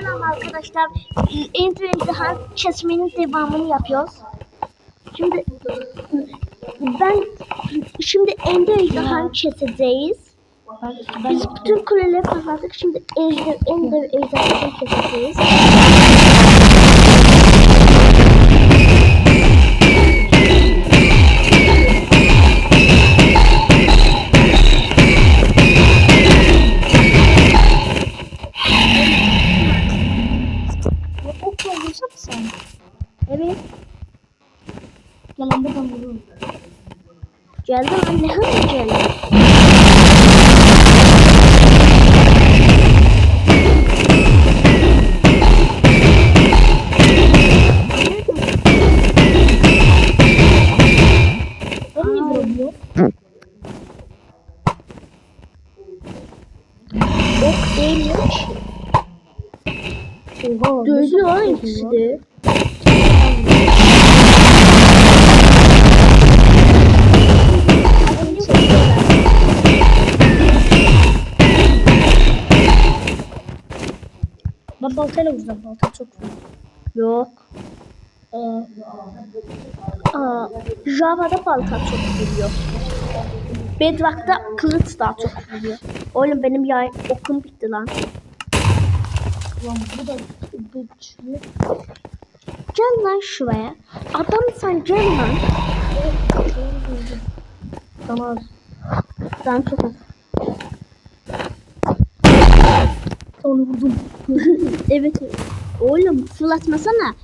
Selam arkadaşlar. Ejderha kesmenin devamını yapıyoruz. Şimdi ben şimdi Ender ejderhanı keseceğiz. Biz bütün kuleleri kazandık. Şimdi ejder, Ender ejderhanı keseceğiz. Lan ne hızlı geldi. Ben niye vuruyorum? Ok değilmiş. Dövdü lan ikisi de. Ben baltayla vuracağım. Balta çok. Yok. Ee, Aa, Java'da balta çok vuruyor. Bedrock'ta kılıç daha çok vuruyor. Oğlum benim yay okum bitti lan. lan bu da güçlü. Gel lan şuraya. Adam sen gel lan. Tamam. Ben çok az. Vurdum. evet. Oğlum fırlatmasana.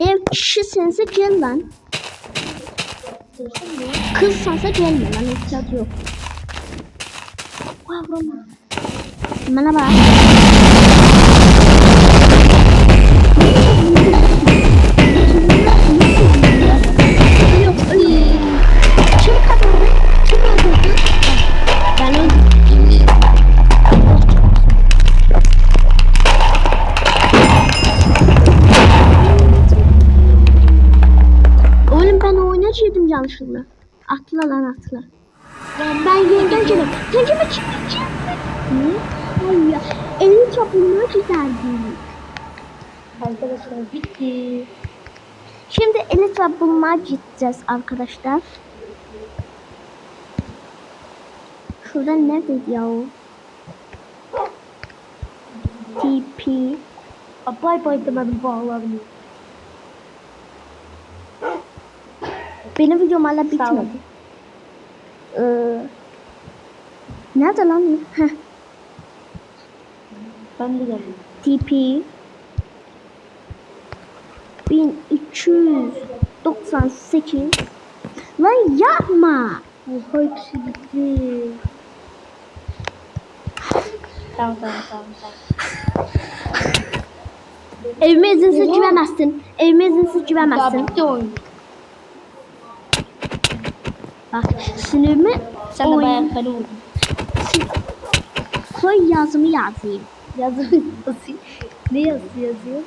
Ev kişisinse gel lan. Kızsansa gelme lan ihtiyaç yok. Vah vurama. Bana bak. Yanlışlıkla. Atla lan atla. Ben yeniden gelip. Tecrübe çıkmayacağım. Ne? Hayır. Elin toplumuna giderdi. Arkadaşlar bitti. Şimdi elit bulmaya gideceğiz arkadaşlar. Şurada neredeydi ya o? TP. Bay bay demedim bağlarım. Benim videom hala bitmedi. Ee, nerede lan? Heh, Ben de geldim. TP. 1398. Lan yapma. Oha hepsi bitti. Tamam tamam tamam tamam. Evime izinsiz giremezsin. Evime izinsiz Daha giremezsin. bitti oyun. Bak sinirimi Sen de bayağı beni vurdun. koy yazımı yazayım. Yazı yazıyor. Ne yazı yazıyor?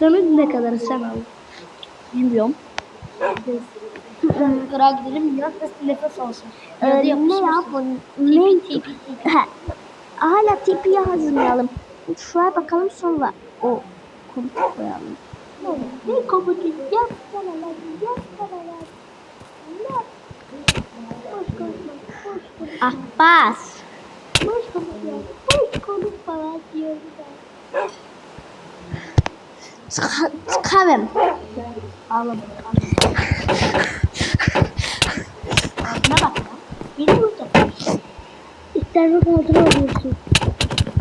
Canın ne kadar sen al. Bilmiyorum. Kırağa gidelim ya nefes alsın. Ee, ne ya yapışmasın. bu? Ne? Tipi tipi tipi. Hala tipiye hazırlayalım. Şuraya bakalım sonra o komut koyalım. Ne komutu yapsana lan yapsana lan. Yap. Boş konuşma. Boş konuşma. Abbas. Boş konuşma. Boş konuşma lan diyorum ben. Çık- Çıkarım. Ağlama. Ne bak lan. Beni vuracak. İtlerimi kontrol ediyorsun.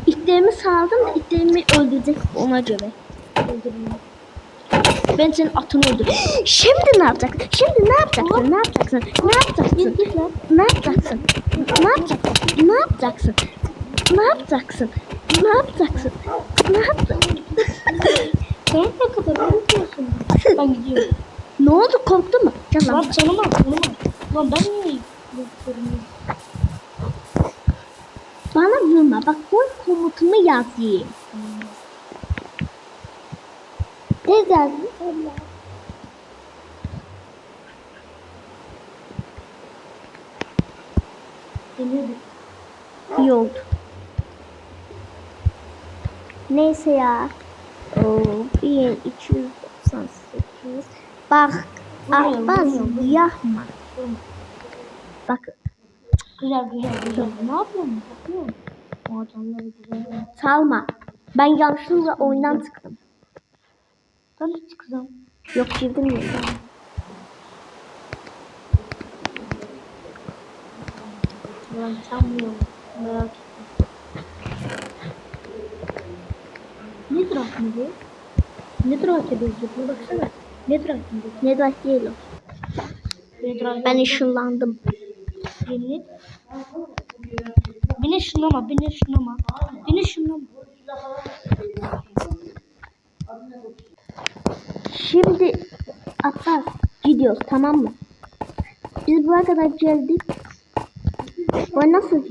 İtlerimi saldım da itlerimi öldürecek ona göre. Öldürün. Ben senin atını öldür. Şimdi ne yapacaksın? Şimdi ne yapacaksın? Ne yapacaksın? Ne yapacaksın? Ne yapacaksın? Ne yapacaksın? Ne yapacaksın? Ne yapacaksın? Ne yapacaksın? Ne yapacaksın? Sen ne kadar korkuyorsun? Ben gidiyorum. ne oldu? Korktun mu? Gel lan. Canım al, canım al. Lan ben niye? Bana vurma. Bak bu komutumu yazayım. Ne yazdın? Geliyordu. İyi oldu. Ne Neyse ya. Oo, 1298. Bak. Vuruyorum, Abbas yapma. Bak Güzel güzel güzel. Ne yapıyorsun? Bakıyorum. O adamları güzel. salma. Ben yanlışlıkla oyundan çıktım. Ben de çıkacağım. Yok girdim yeniden. Ben sanmıyorum. Merak ettim. Ne durak mı bu? Ne durak ediyorsun? Buna baksana. Ne durak mı bu? Ne demek değil o. Ne durak Ben ışınlandım. Beni. Beni şunlama, beni şunlama. Beni şunlama. Şimdi Abbas gidiyoruz tamam mı? Biz buraya kadar geldik. Bu nasıl?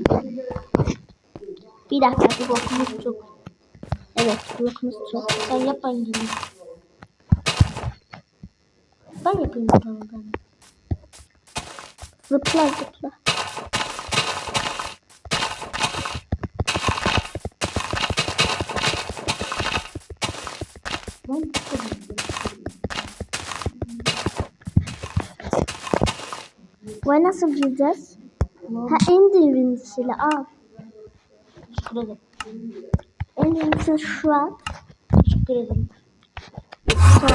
Bir dakika bir bokumuz çok. Evet bokumuz çok. Ben geleyim. Ben yapayım ben. Zıpla zıpla. Ben yapayım. Bu nasıl gireceğiz? Ha en derinisiyle al. Teşekkür ederim. En derinisi şu an. Teşekkür ederim. Sol.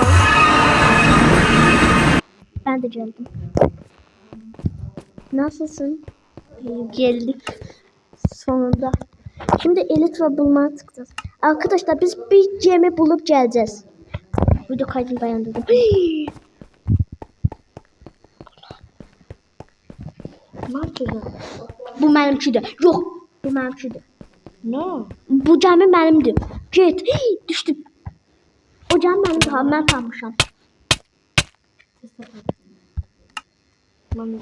Ben de geldim. Nasılsın? Geldik. Sonunda. Şimdi elit ve bulmaya çıkacağız. Arkadaşlar biz bir gemi bulup geleceğiz. Video kaydını dayandırdım. Yapacağız? Bu benimkidir. Yok. Bu benimkidir. Ne? Bu gemi benimdir. Git. Düştüm. O gemi benimdir. Ha, ben kalmışam. Lan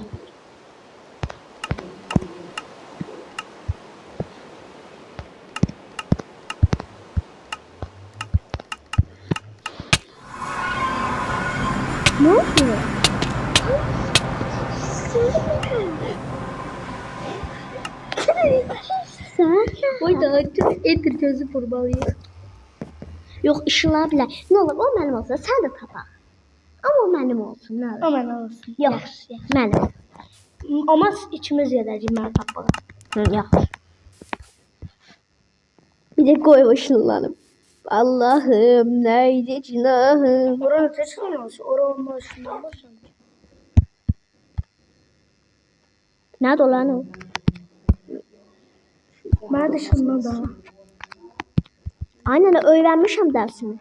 Ne oldu? Sen? Oy da çok etir gözü kurbalıyor. Yok ışılar bile. Ne olur o benim olsun. Sen de tapa. Ama o benim olsun. Ne olur. Aman olsun. Yok. Yaxşı, yaxşı. Benim. Ama içimiz yedəcək mən tapmağa. Hı, yok. Bir de koy ışınlanıp. Allah'ım neydi günahım. Ora tez olmaz. Ora olmaz. Şundan olmaz. Nerede olan də şundan da. Aynen öğrenmişim dersini.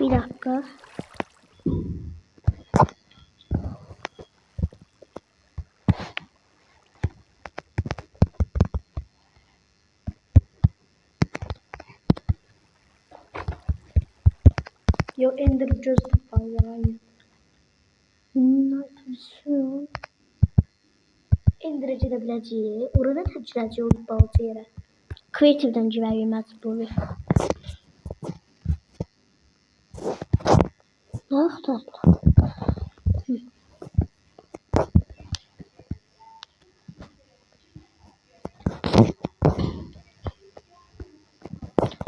Bir dakika. Yox, endir göz tapmalı yani. Nasıl? Endirəcə də biləcəyik. Orada təcrübəcək olub balcı yerə. Creative'den mecburi. Ah tatlı. Hı.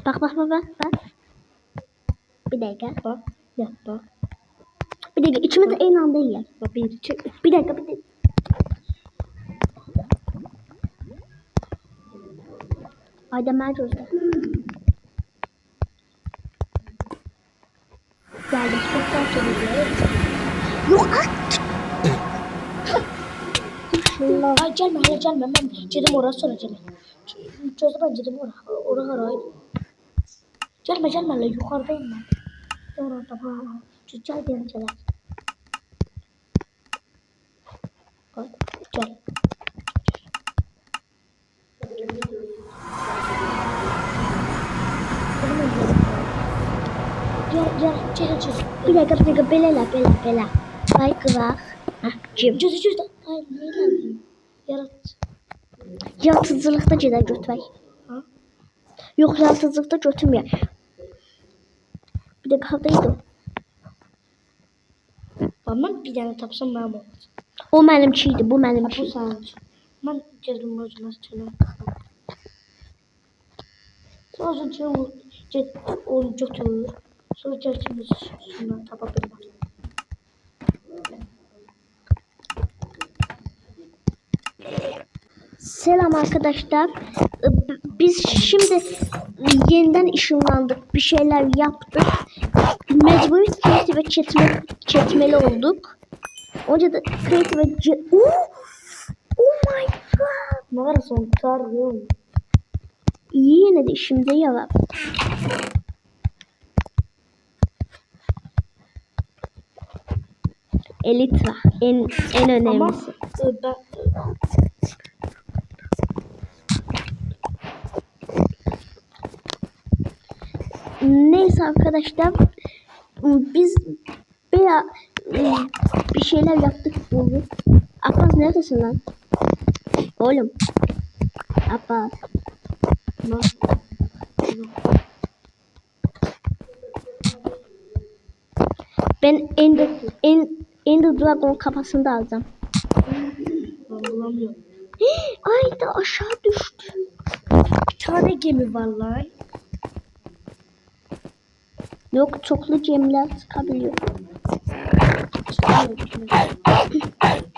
Bak bak bak bak bak. Dakika. Bax, yat bax. Bir dakika içimiz de aynı anda yiyor. Bax, bir, üç. Bir dakika bir dakika. Ayda mercozda. Geldim. Çok çabuk Yok at. Ay gəlmə, hələ gəlmə. Mən gedim ora sonra gələm. Gözlə mən gedim ora. Ora haraydı? Gəlmə, gəlmə, hələ yuxarıdayım ha. Gəl deyim gələr. Bax, gəl. Gel, gel, gel, gel. Bir dakika bir dakika belela bela bela. Ay kıvak. Hah cim. Gözü gözü. Ay, ne geldi? Yarat. Yaratıcılıqda gedək götürək. Yox, yaratıcılıqda götürməyək. Hardaydı? Bax, mən bir dənə tapsam mənim olacaq. O mənimki idi, bu Ha, mənimki. bu sənin üçün. Mən gedim özümə çənəm. Sadəcə o get onu götür. Sonra gəlkimiz şundan tapa bilmər. Selam arkadaşlar. Ee, Biz şimdi yeniden ışınlandık. Bir şeyler yaptık. Mecburi kreatif çetme, çetmeli olduk. Onca da kreatif ve ce- oh! oh my god. Tutar yok. İyi yine de işimize yarar. Elitra en en Ama önemlisi. e, ben Neyse arkadaşlar biz veya bir şeyler yaptık bulduk. Abbas neredesin lan? Oğlum. Abbas. ben Ender, en, Ender Dragon kafasını da alacağım. Ay da aşağı düştü. Bir tane gemi var lan. Yok çoklu cemler çıkabiliyor. Çıkamıyorum şimdi.